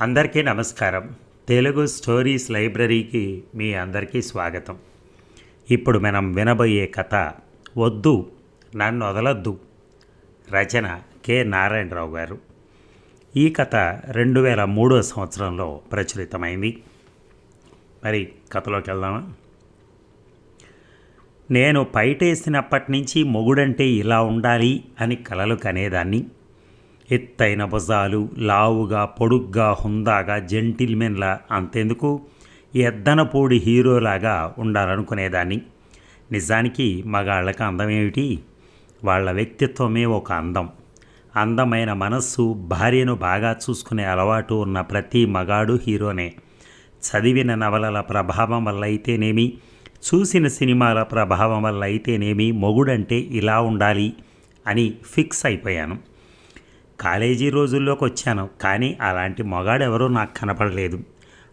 అందరికీ నమస్కారం. తెలుగు స్టోరీస్ లైబ్రరీకి మీ అందరికీ స్వాగతం. ఇప్పుడు మనం వినబోయే కథ వద్దు నన్ను వదలొద్దు. రచన కె. నారాయణరావు గారు. ఈ కథ రెండు వేల మూడో సంవత్సరంలో ప్రచురితమైంది. మరి కథలోకి వెళ్దామా? నేను పైటేసినప్పటి నుంచి మొగుడంటే ఇలా ఉండాలి అని కలలు కనేదాన్ని. ఎత్తైన భుజాలు లావుగా పొడుగ్గా హుందాగా జెంటిల్మెన్లా అంతెందుకు? ఎద్దనపూడి హీరోలాగా ఉండాలనుకునేదాన్ని. నిజానికి మగాళ్ళకి అందం ఏమిటి వాళ్ళ వ్యక్తిత్వమే ఒక అందం. అందమైన మనస్సు భార్యను బాగా చూసుకునే అలవాటు ఉన్న ప్రతి మగాడు హీరోనే. చదివిన నవలల ప్రభావం వల్ల అయితేనేమి? చూసిన సినిమాల ప్రభావం వల్ల అయితేనేమి? మొగుడంటే ఇలా ఉండాలి అని ఫిక్స్ అయిపోయాను. కాలేజీ రోజుల్లోకి వచ్చాను కానీ అలాంటి మొగాడెవరూ నాకు కనపడలేదు.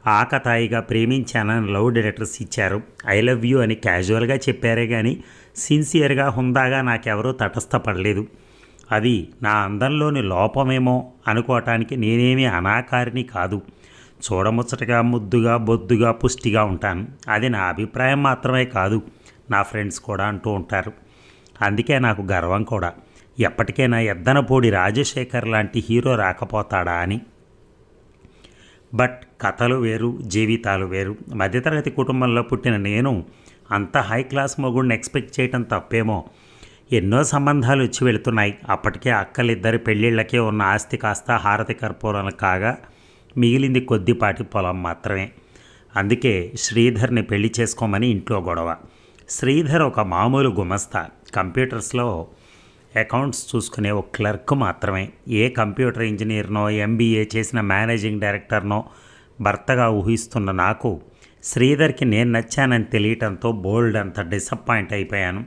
ఆకతాయిగా ప్రేమించానని లవ్ డైరెక్టర్స్ ఇచ్చారు. ఐ లవ్ యూ అని క్యాజువల్గా చెప్పారే కానీ సిన్సియర్గా హుందాగా నాకెవరూ తటస్థపడలేదు. అది నా అందంలోని లోపమేమో అనుకోవటానికి నేనేమీ అనాకారిని కాదు. చూడముచ్చటగా ముద్దుగా బొద్దుగా పుష్టిగా ఉంటాను. అది నా అభిప్రాయం మాత్రమే కాదు నా ఫ్రెండ్స్ కూడా అంటూ ఉంటారు. అందుకే నాకు గర్వం కూడా. ఎప్పటికైనా ఎద్దనపూడి రాజశేఖర్ లాంటి హీరో రాకపోతాడా అని. బట్ కథలు వేరు జీవితాలు వేరు. మధ్యతరగతి కుటుంబంలో పుట్టిన నేను అంత హై క్లాస్ మొగుడిని ఎక్స్పెక్ట్ చేయటం తప్పేమో. ఎన్నో సంబంధాలు ఇచ్చి వెళుతున్నాయి. అప్పటికే అక్కలిద్దరి పెళ్ళిళ్ళకే ఉన్న ఆస్తి కాస్త హారతి కర్పూరం కాగా మిగిలింది కొద్దిపాటి పొలం మాత్రమే. అందుకే శ్రీధర్ని పెళ్ళి చేసుకోమని ఇంట్లో గొడవ. శ్రీధర్ ఒక మామూలు గుమస్తా. కంప్యూటర్స్లో అకౌంట్స్ చూసుకునే ఒక క్లర్క్ మాత్రమే. ఏ కంప్యూటర్ ఇంజనీర్నో ఎంబీఏ చేసిన మేనేజింగ్ డైరెక్టర్నో భర్తగా ఊహిస్తున్న నాకు శ్రీధర్కి నేను నచ్చానని తెలియటంతో బోల్డ్ అంత డిసప్పాయింట్ అయిపోయాను.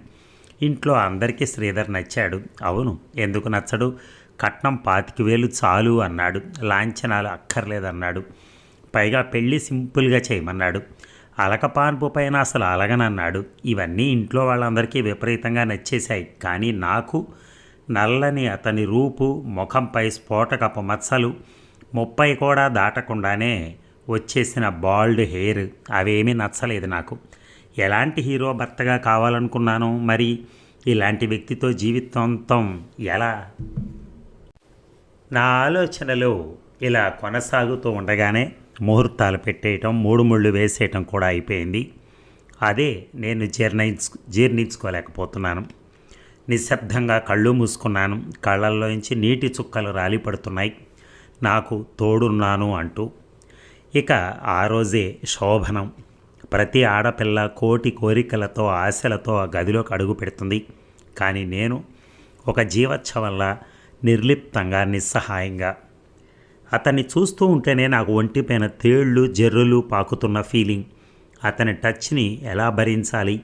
ఇంట్లో అందరికీ శ్రీధర్ నచ్చాడు. అవును ఎందుకు నచ్చడు? కట్నం పాతిక వేలు చాలు అన్నాడు. లాంఛనాలు అక్కర్లేదన్నాడు. పైగా పెళ్ళి సింపుల్గా చేయమన్నాడు. అలకపాన్పు పైన అసలు అలగనన్నాడు. ఇవన్నీ ఇంట్లో వాళ్ళందరికీ విపరీతంగా నచ్చేశాయి. కానీ నాకు నల్లని అతని రూపు ముఖంపై స్ఫోటకపు మచ్చలు ముప్పై కూడా దాటకుండానే వచ్చేసిన బాల్డ్ హెయిర్ అవేమీ నచ్చలేదు నాకు. ఎలాంటి హీరో భర్తగా కావాలనుకున్నాను? మరి ఇలాంటి వ్యక్తితో జీవితాంతం ఎలా? నా ఆలోచనలు ఇలా కొనసాగుతూ ఉండగానే ముహూర్తాలు పెట్టేయటం మూడు ముళ్ళు వేసేయటం కూడా అయిపోయింది. అదే నేను జీర్ణించు జీర్ణించుకోలేకపోతున్నాను. నిశ్శబ్దంగా కళ్ళు మూసుకున్నాను. కళ్ళల్లోంచి నీటి చుక్కలు రాలిపడుతున్నాయి. నాకు తోడున్నాను అంటూ. ఇక ఆ రోజే శోభనం. ప్రతి ఆడపిల్ల కోటి కోరికలతో ఆశలతో ఆ గదిలోకి అడుగు పెడుతుంది. కానీ నేను ఒక జీవోత్సవంలా నిర్లిప్తంగా నిస్సహాయంగా అతన్ని చూస్తూ ఉంటేనే నాకు ఒంటిపైన తేళ్ళు జర్రులు పాకుతున్న ఫీలింగ్. అతని టచ్ని ఎలా భరించాలి?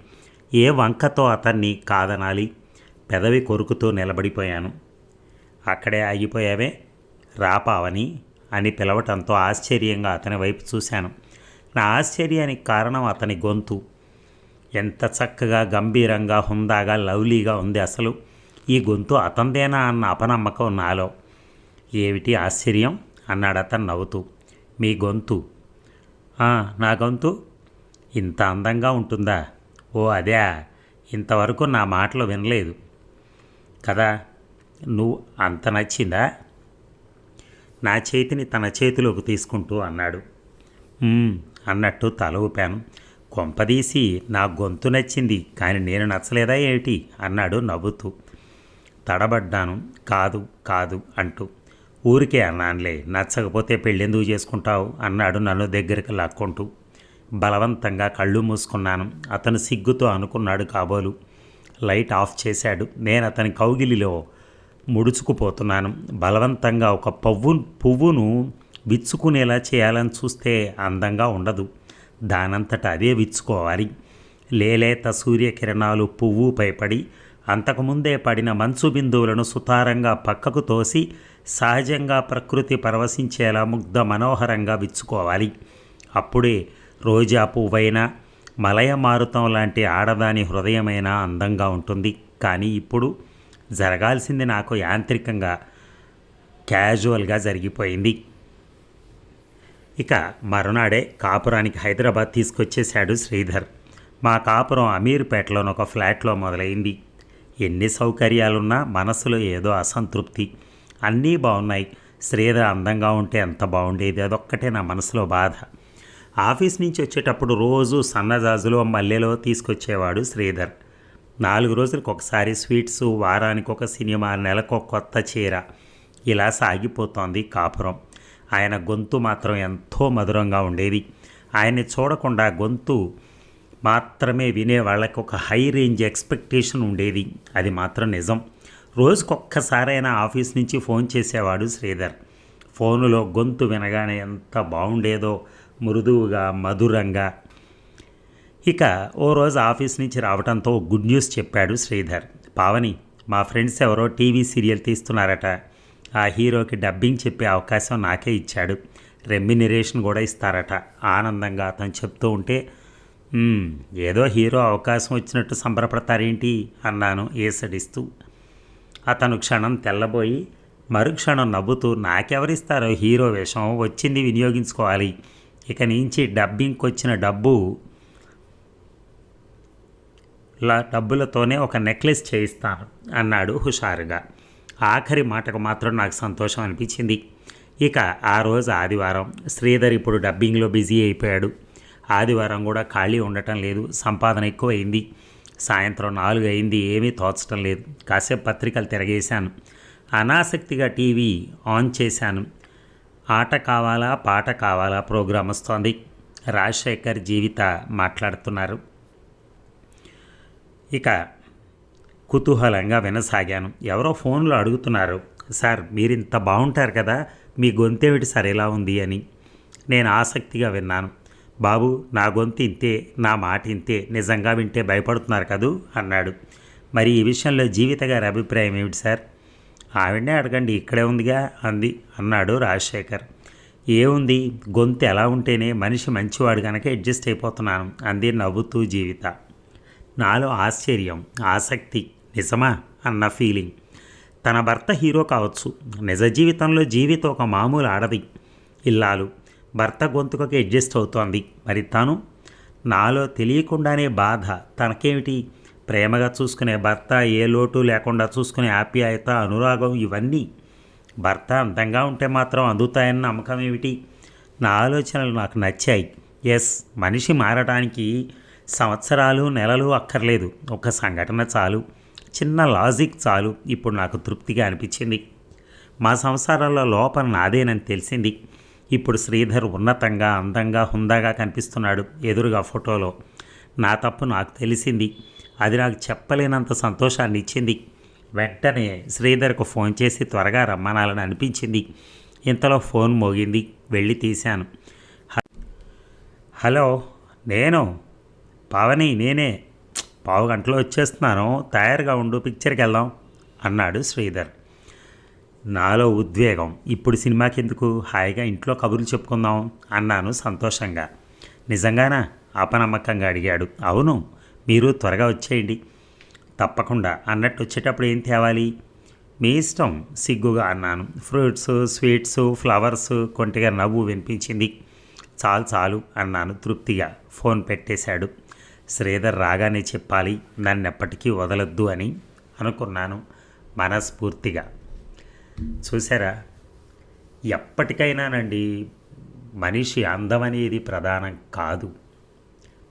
ఏ వంకతో అతన్ని కాదనాలి? పెదవి కొరుకుతూ నిలబడిపోయాను. అక్కడే ఆగిపోయావే? రాపావని అని పిలవటంతో ఆశ్చర్యంగా అతని వైపు చూశాను. నా ఆశ్చర్యానికి కారణం అతని గొంతు. ఎంత చక్కగా గంభీరంగా హుందాగా లవ్లీగా ఉంది అసలు. ఈ గొంతు అతందేనా అన్న అపనమ్మకం నాలో. ఏమిటి ఆశ్చర్యం? అన్నాడు అతను నవ్వుతూ. మీ గొంతు. నా గొంతు. ఇంత అందంగా ఉంటుందా? ఓ అదే. ఇంతవరకు నా మాటలు వినలేదు. కదా నువ్వు అంత నచ్చిందా? నా చేతిని తన చేతిలోకి తీసుకుంటూ అన్నాడు. అన్నట్టు తల ఊపాను. కొంపదీసి నా గొంతు నచ్చింది కానీ నేను నచ్చలేదా ఏమిటి? అన్నాడు నవ్వుతూ. తడబడ్డాను. కాదు కాదు అంటూ. ఊరికే అన్నానులే నచ్చకపోతే పెళ్ళెందుకు చేసుకుంటావు? అన్నాడు నన్ను దగ్గరికి లాక్కుంటూ. బలవంతంగా కళ్ళు మూసుకున్నాను. అతను సిగ్గుతో అనుకున్నాడు కాబోలు. లైట్ ఆఫ్ చేశాడు. నేను అతని కౌగిలిలో ముడుచుకుపోతున్నాను. బలవంతంగా ఒక పవ్వు పువ్వును విచ్చుకునేలా చేయాలని చూస్తే అందంగా ఉండదు. దానంతట అదే విచ్చుకోవాలి. లేలేత సూర్యకిరణాలు పువ్వుపై పడి అంతకుముందే పడిన మంచు బిందువులను సుతారంగా పక్కకు తోసి సహజంగా ప్రకృతి పరవశించేలా ముగ్ధ మనోహరంగా విచ్చుకోవాలి. అప్పుడే రోజా పువ్వైనా మలయ మారుతం లాంటి ఆడదాని హృదయమైనా అందంగా ఉంటుంది. కానీ ఇప్పుడు జరగాల్సింది నాకు యాంత్రికంగా క్యాజువల్గా జరిగిపోయింది. ఇక మరునాడే కాపురానికి హైదరాబాద్ తీసుకొచ్చేశాడు శ్రీధర్. మా కాపురం అమీర్పేటలోని ఒక ఫ్లాట్లో మొదలైంది. ఎన్ని సౌకర్యాలున్నా మనసులో ఏదో అసంతృప్తి. అన్నీ బాగున్నాయి శ్రీధర్ అందంగా ఉంటే ఎంత బాగుండేది అదొక్కటే నా మనసులో బాధ. ఆఫీస్ నుంచి వచ్చేటప్పుడు రోజు సన్నజాజులో మల్లెలో తీసుకొచ్చేవాడు శ్రీధర్. నాలుగు రోజులకు ఒకసారి స్వీట్స్ వారానికి ఒక సినిమా నెలకు కొత్త చీర. ఇలా సాగిపోతోంది కాపురం. ఆయన గొంతు మాత్రం ఎంతో మధురంగా ఉండేది. ఆయన్ని చూడకుండా గొంతు మాత్రమే వినే వాళ్ళకి ఒక హై రేంజ్ ఎక్స్పెక్టేషన్ ఉండేది. అది మాత్రం నిజం. రోజుకొక్కసారైనా ఆఫీస్ నుంచి ఫోన్ చేసేవాడు శ్రీధర్. ఫోనులో గొంతు వినగానే ఎంత బాగుండేదో మృదువుగా మధురంగా. ఇక ఓ రోజు ఆఫీస్ నుంచి రావడంతో గుడ్ న్యూస్ చెప్పాడు శ్రీధర్. పావని మా ఫ్రెండ్స్ ఎవరో టీవీ సీరియల్ తీస్తున్నారట. ఆ హీరోకి డబ్బింగ్ చెప్పే అవకాశం నాకే ఇచ్చాడు. రెమ్యునరేషన్ కూడా ఇస్తారట. ఆనందంగా అతను చెప్తూ ఉంటే ఏదో హీరో అవకాశం వచ్చినట్టు సంబరపడతారేంటి అన్నాను ఏసడిస్తూ. అతను క్షణం తెల్లబోయి మరుక్షణం నవ్వుతూ నాకెవరిస్తారో హీరో వేషం వచ్చింది వినియోగించుకోవాలి. ఇక నుంచి డబ్బింగ్కి వచ్చిన డబ్బు డబ్బులతోనే ఒక నెక్లెస్ చేయిస్తాను అన్నాడు హుషారుగా. ఆఖరి మాటకు మాత్రం నాకు సంతోషం అనిపించింది. ఇక ఆ రోజు ఆదివారం శ్రీధర్ ఇప్పుడు డబ్బింగ్లో బిజీ అయిపోయాడు. ఆదివారం కూడా ఖాళీ ఉండటం లేదు. సంపాదన ఎక్కువైంది. సాయంత్రం నాలుగు అయింది. ఏమీ తోచటం లేదు. కాసేపు పత్రికలు తిరగేశాను. అనాసక్తిగా టీవీ ఆన్ చేశాను. ఆట కావాలా? పాట కావాలా? ప్రోగ్రాం వస్తోంది. రాజశేఖర్ జీవిత మాట్లాడుతున్నారు. ఇక కుతూహలంగా వినసాగాను. ఎవరో ఫోన్లో అడుగుతున్నారు. సార్ మీరింత బాగుంటారు కదా. మీ గొంతేమిటి సార్? ఎలా ఉంది? అని. నేను ఆసక్తిగా విన్నాను. బాబు నా గొంతు ఇంతే నా మాట ఇంతే నిజంగా వింటే భయపడుతున్నారు కదూ? అన్నాడు. మరి ఈ విషయంలో జీవిత గారి అభిప్రాయం ఏమిటి సార్? ఆవిడనే అడగండి ఇక్కడే ఉందిగా అంది అన్నాడు రాజశేఖర్. ఏముంది గొంతు ఎలా ఉంటేనే మనిషి మంచివాడు కనుక అడ్జస్ట్ అయిపోతున్నాను అంది నవ్వుతూ జీవిత. నాలో ఆశ్చర్యం ఆసక్తి నిజమా? అన్న ఫీలింగ్. తన భర్త హీరో కావచ్చు నిజ జీవితంలో జీవిత ఒక మామూలు ఆడది ఇల్లాలు. భర్త గొంతుకకి అడ్జస్ట్ అవుతోంది. మరి తాను? నాలో తెలియకుండానే బాధ. తనకేమిటి? ప్రేమగా చూసుకునే భర్త ఏ లోటు లేకుండా చూసుకునే ఆప్యాయత అనురాగం ఇవన్నీ? భర్త అందంగా ఉంటే మాత్రం అందుతాయన్న నమ్మకం ఏమిటి? నా ఆలోచనలు నాకు నచ్చాయి. ఎస్ మనిషి మారడానికి సంవత్సరాలు నెలలు అక్కర్లేదు. ఒక సంఘటన చాలు. చిన్న లాజిక్ చాలు. ఇప్పుడు నాకు తృప్తిగా అనిపించింది. మా సంసారంలో లోపల నాదేనని తెలిసింది. ఇప్పుడు శ్రీధర్ ఉన్నతంగా అందంగా హుందాగా కనిపిస్తున్నాడు ఎదురుగా ఫోటోలో. నా తప్పు నాకు తెలిసింది. అది నాకు చెప్పలేనంత సంతోషాన్ని ఇచ్చింది. వెంటనే శ్రీధర్కు ఫోన్ చేసి త్వరగా రమ్మనాలని అనిపించింది. ఇంతలో ఫోన్ మోగింది. వెళ్ళి తీశాను. హలో నేను? పావని నేనే. పావు గంటలో వచ్చేస్తున్నాను. తయారుగా ఉండు పిక్చర్కి వెళ్దాం అన్నాడు శ్రీధర్. నాలో ఉద్వేగం. ఇప్పుడు సినిమాకి ఎందుకు హాయిగా ఇంట్లో కబుర్లు చెప్పుకుందాం అన్నాను సంతోషంగా. నిజంగానా? అపనమ్మకంగా అడిగాడు. అవును మీరు త్వరగా వచ్చేయండి. తప్పకుండా అన్నట్టు వచ్చేటప్పుడు ఏం తేవాలి? మీ ఇష్టం సిగ్గుగా అన్నాను. ఫ్రూట్స్ స్వీట్స్ ఫ్లవర్స్ కొంటిగా నవ్వు వినిపించింది. చాలు చాలు అన్నాను తృప్తిగా. ఫోన్ పెట్టేశాడు. శ్రీధర్ రాగానే చెప్పాలి నన్నెప్పటికీ వదలొద్దు అని అనుకున్నాను మనస్ఫూర్తిగా. చూసారా? ఎప్పటికైనానండి మనిషి అందం అనేది ప్రధానం కాదు.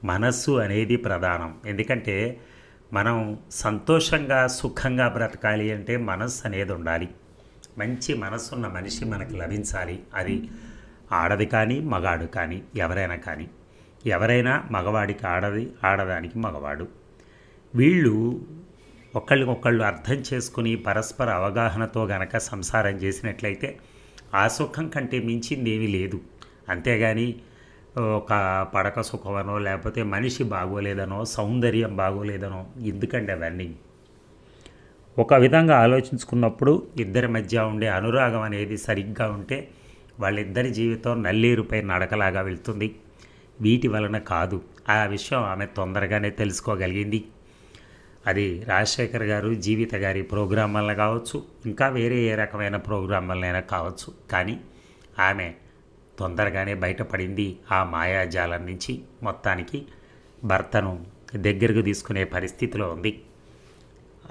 మనస్సు అనేది ప్రధానం. ఎందుకంటే మనం సంతోషంగా సుఖంగా బ్రతకాలి అంటే మనస్సు అనేది ఉండాలి. మంచి మనసున్న మనిషి మనకు లభించాలి. అది ఆడది కానీ మగాడు కానీ ఎవరైనా కానీ. ఎవరైనా మగవాడికి ఆడది ఆడదానికి మగవాడు. వీళ్ళు ఒకళ్ళకొకళ్ళు అర్థం చేసుకుని పరస్పర అవగాహనతో గనక సంసారం చేసినట్లయితే ఆ సుఖం కంటే మించింది ఏమీ లేదు. అంతేగాని ఒక పడక సుఖమనో లేకపోతే మనిషి బాగోలేదనో సౌందర్యం బాగోలేదనో ఎందుకండి అవన్నీ? ఒక విధంగా ఆలోచించుకున్నప్పుడు ఇద్దరి మధ్య ఉండే అనురాగం అనేది సరిగ్గా ఉంటే వాళ్ళిద్దరి జీవితం నల్లేరుపై నడకలాగా వెళ్తుంది. వీటి వలన కాదు. ఆ విషయం ఆమె తొందరగానే తెలుసుకోగలిగింది. అది రాజశేఖర్ గారు జీవిత గారి ప్రోగ్రాం వల్ల కావచ్చు ఇంకా వేరే ఏ రకమైన ప్రోగ్రాం కావచ్చు. కానీ ఆమె తొందరగానే బయటపడింది ఆ మాయాజాలం నుంచి. మొత్తానికి భర్తను దగ్గరకు తీసుకునే పరిస్థితిలో ఉంది.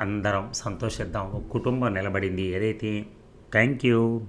అందరం సంతోషిద్దాం. ఒక కుటుంబం నిలబడింది. ఏదైతే థ్యాంక్ యూ.